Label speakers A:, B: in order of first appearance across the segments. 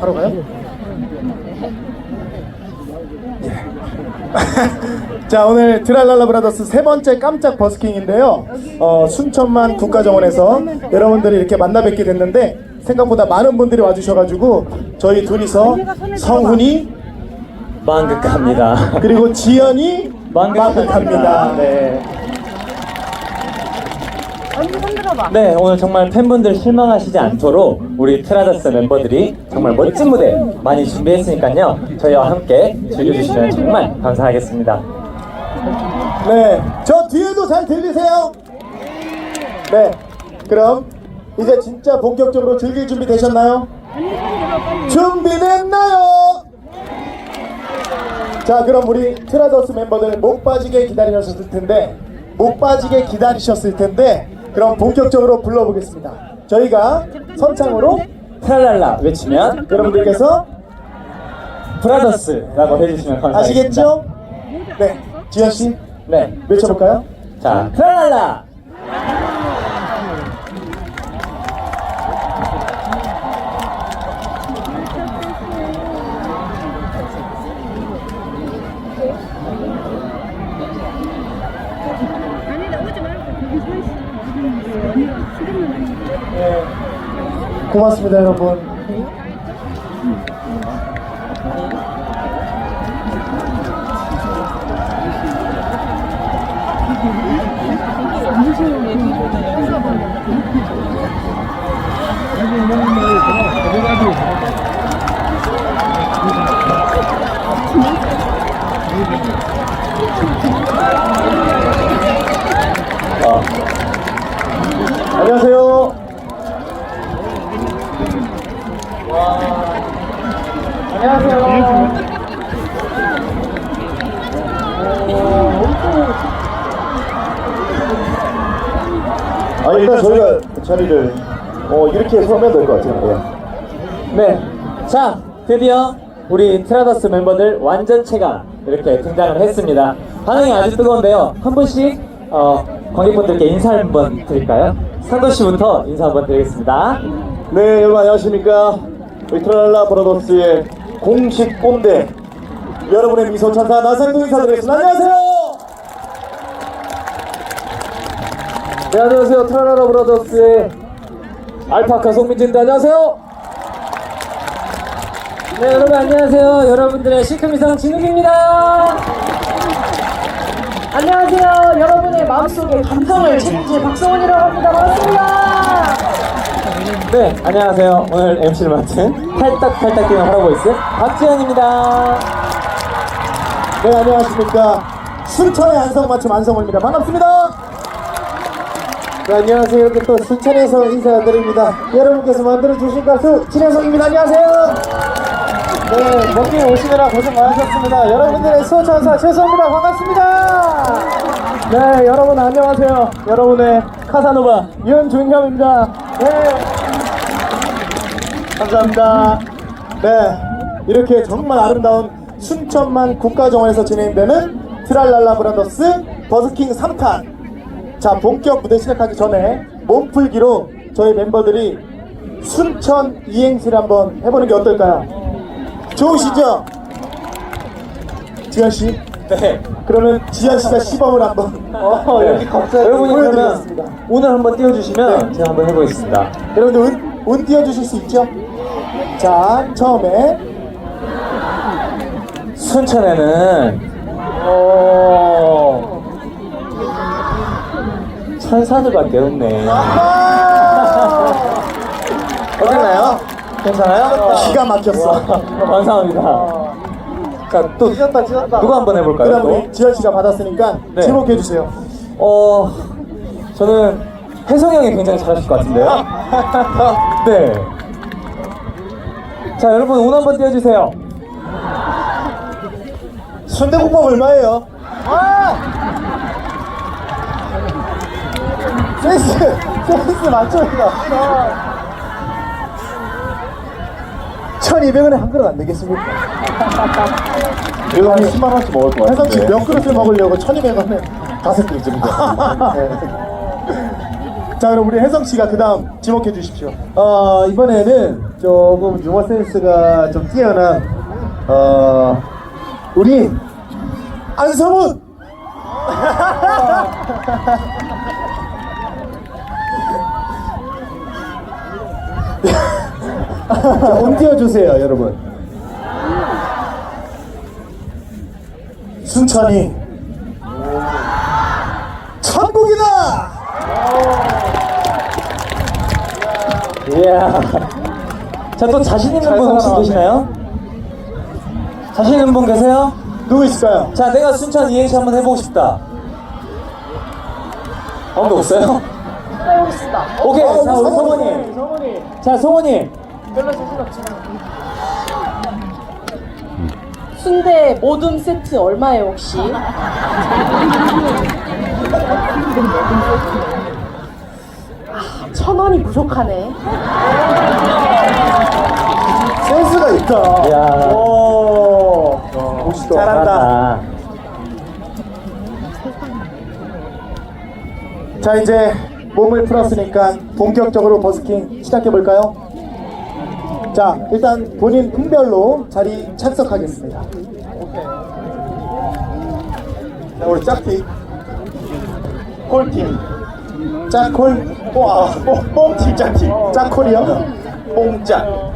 A: 바로 가요? 자 오늘 트랄랄라 브라더스 세 번째 깜짝 버스킹인데요. 어, 순천만 국가정원에서 여러분들이 이렇게 만나 뵙게 됐는데 생각보다 많은 분들이 와주셔가지고 저희 둘이서 성훈이
B: 만극합니다.
A: 그리고 지연이.
B: 만극합니다.
A: 네.
C: 언니 손들어봐.
B: 네, 오늘 정말 팬분들 실망하시지 않도록 우리 트라다스 멤버들이 정말 멋진 무대 많이 준비했으니까요. 저희와 함께 즐겨주시면 정말 감사하겠습니다.
A: 네, 저 뒤에도 잘 들리세요? 네, 그럼 이제 진짜 본격적으로 즐길 준비 되셨나요? 준비됐나요? 자, 그럼 우리 트라더스 멤버들 목 빠지게 기다리셨을 텐데, 목 빠지게 기다리셨을 텐데, 그럼 본격적으로 불러보겠습니다. 저희가 선창으로
B: 트랄랄라 외치면
A: 여러분들께서
B: 브라더스라고 해주시면 감사하겠습니다.
A: 아시겠죠? 네, 지현 씨
B: 네.
A: 외쳐볼까요?
B: 자, 트랄랄라!
C: 아니 나오지 말고 거기 서 있어. 언니가 시간만 아니
A: 네. 고맙습니다, 여러분.
B: 어,
A: 안녕하세요. 안녕하세요. 아 일단 저희가 자리를 어 이렇게 서면 될 것 같아요.
B: 네. 자, 드디어 우리 트라더스 멤버들 완전체가 이렇게 등장을 했습니다. 반응이 아주 뜨거운데요. 한 분씩 어, 관객분들께 인사 한번 드릴까요? 상도 씨부터 인사 한번 드리겠습니다.
A: 네 여러분 안녕하십니까? 우리 트랄라 브라더스의 공식 꼰대 여러분의 미소 천사 나상도 인사드리겠습니다. 안녕하세요.
B: 네, 안녕하세요. 트라라라 브라더스의 알파카 송민진입니다. 안녕하세요. 네, 여러분 안녕하세요. 여러분들의 시크미상 진욱입니다.
C: 안녕하세요. 여러분의 마음속의 감성을 책임질 박성원이라고 합니다. 반갑습니다.
B: 네, 안녕하세요. 오늘 MC를 맡은 팔딱팔딱 뛰는 할아보이스 박지현입니다.
A: 네 안녕하십니까? 순천의 안성맞춤 안성호입니다. 반갑습니다. 네, 안녕하세요. 이렇게 또 순천에서 인사드립니다. 여러분께서 만들어주신 가수 진혜성입니다. 안녕하세요. 네, 먼길 오시느라 고생 많으셨습니다. 여러분들의 수호천사 최소입니다. 반갑습니다. 네, 여러분 안녕하세요. 여러분의 카사노바 윤준형입니다. 네. 감사합니다. 네, 이렇게 정말 아름다운 순천만 국가정원에서 진행되는 트랄랄라 브라더스 버스킹 3탄. 자, 본격 무대 시작하기 전에 몸풀기로 저희 멤버들이 순천 이행시를 한번 해보는 게 어떨까요? 좋으시죠? 지현 씨?
B: 네.
A: 그러면 지현 씨가 시범을 한번
B: 어,
A: 이렇게 갑자기
B: 여러분이 그러면
A: 보여드리겠습니다.
B: 오늘 한번 띄워주시면
A: 네.
B: 제가 한번 해보겠습니다.
A: 여러분들 운, 운 띄워주실 수 있죠? 자, 처음에
B: 순천에는 어 천사들밖에 없네. 어땠나요? 괜찮아요?
A: 기가 막혔어.
B: 감사합니다. 자, 또
A: 찢었다, 찢었다.
B: 누구 한번 해볼까요?
A: 그다음
B: 또?
A: 우리 지현 씨가 받았으니까
B: 네.
A: 지목해 주세요.
B: 어, 저는 혜성이 형이 굉장히 잘하실 것 같은데요? 네. 자, 여러분 운 한번 띄워주세요.
A: 순대국밥 얼마예요? 아! 센스, 센스 맞춰이다. 1200원에 한 그릇 안 되겠습니까?
D: 이거 한 10만 원씩 먹을 것 같은데.
A: 몇 그릇을 먹으려고 1200원에 다섯 그릇. 네. 자 그럼 우리 혜성 씨가 그다음 지목해 주십시오.
D: 어, 이번에는 조금 유머 센스가 좀 뛰어난 어, 우리 안성훈 자, 온 띄워주세요 여러분
A: 순천이 천국이다.
B: 이야. 자, 또 자신 있는 분 혹시 계시나요? 자신 있는 분 계세요?
A: 누구 있을까요?
B: 자, 내가 순천 이행시 한번 해보고 싶다. 아무도 없어요?
C: 해보겠습니다.
B: 오케이,
A: 어,
B: 자, 우리
A: 성훈이.
B: 성원이. 자, 성원이.
C: 별로 자신 없지만. 순대 모둠 세트 얼마예요 혹시? 아, 천 원이 부족하네.
A: 센스가 있다.
B: 이야.
A: 오, 멋있다. 잘한다. 자 이제 몸을 풀었으니까 본격적으로 버스킹 시작해 볼까요? 자 일단 본인 품별로 자리 착석하겠습니다. 자 우리 짝팀 콜팀 짝콜 뽕아 뽕팀 짝팀 짝콜이요? 뽕짝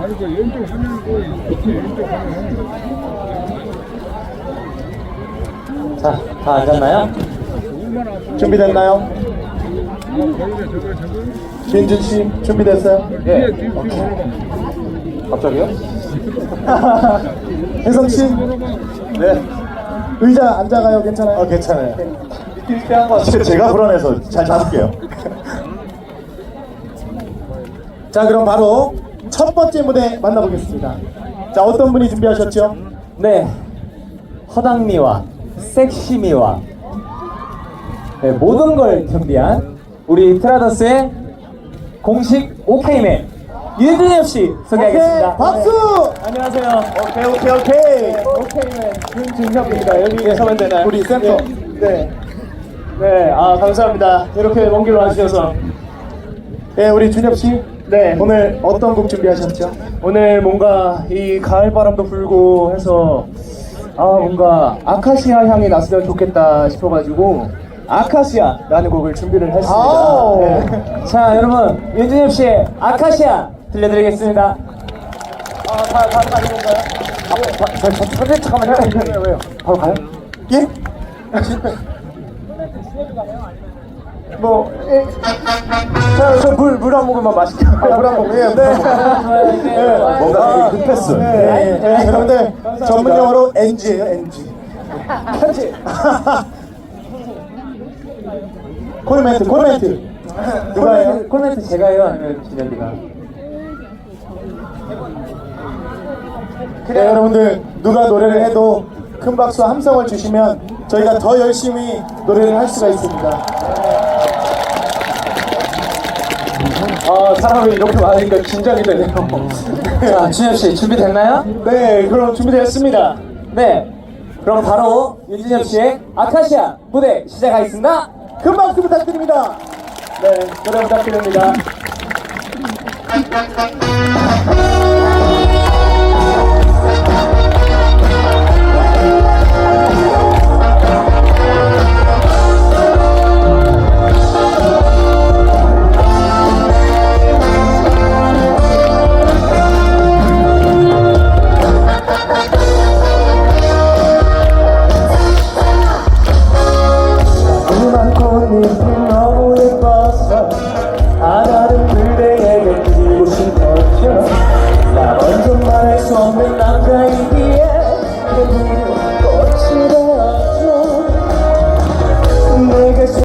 E: 아니 그 왼쪽 화면 그 밑에 왼쪽 화면
B: 자, 다 앉았나요?
A: 준비됐나요?
E: 아
A: 민준 씨 준비됐어요?
E: 걸어봐
B: 갑자기요?
A: 혜성 씨, 네. 의자 앉아가요. 괜찮아요?
D: 어, 괜찮아요 진짜 제가 불안해서 잘 잡을게요
A: 자, 그럼 바로 첫 번째 무대 만나보겠습니다. 자, 어떤 분이 준비하셨죠?
B: 네. 허당미와 섹시미와 네, 모든 걸 겸비한 우리 트라더스의 공식 오케이맨 윤준엽 씨 소개하겠습니다.
A: 박수!
B: 네. 안녕하세요.
A: 오케이, 오케이, 오케이.
B: 오케이맨 윤준엽입니다. 여기 서면 되나요?
A: 우리 센터.
B: 네. 네, 아 감사합니다. 이렇게 먼 길로 와주셔서
A: 네, 우리 준엽 씨.
B: 네.
A: 오늘 어떤 곡 준비하셨죠?
B: 오늘 뭔가 이 가을 바람도 불고 해서 아 뭔가 아카시아 향이 났으면 좋겠다 싶어가지고 아카시아라는 곡을 준비를 했습니다. 네. 자 여러분 윤준엽 씨의 아카시아 들려드리겠습니다. 아다다 가는 건가요? 아, 바, 잠깐만요. 왜요? 왜요? 바로 가요?
A: 예?
B: 뭐, 예. 자, 저물 물 한 모금만 마실게요.
A: 아, 물한 모금, 예,
B: 네.
A: 네.
D: 뭔가 되게 급했어
A: 네, 네, 네. 여러분들 전문 용어로 NG예요, NG.
B: 편지.
A: 콜멘트, 콜멘트. 누가 해요?
B: 콜멘트, 콜멘트 제가 해요? 아니면 준엽이가?
A: 네, 여러분들 누가 노래를 해도 큰 박수와 함성을 주시면 저희가 더 열심히 노래를 할 수가 있습니다.
B: 아, 사람이 이렇게 많으니까 긴장이 되네요. 자, 준엽 씨 준비됐나요?
A: 네, 그럼 준비되었습니다.
B: 네. 그럼 바로 윤준엽 씨의 아카시아 무대 시작하겠습니다.
A: 큰 박수 부탁드립니다. 네, 노래 부탁드립니다.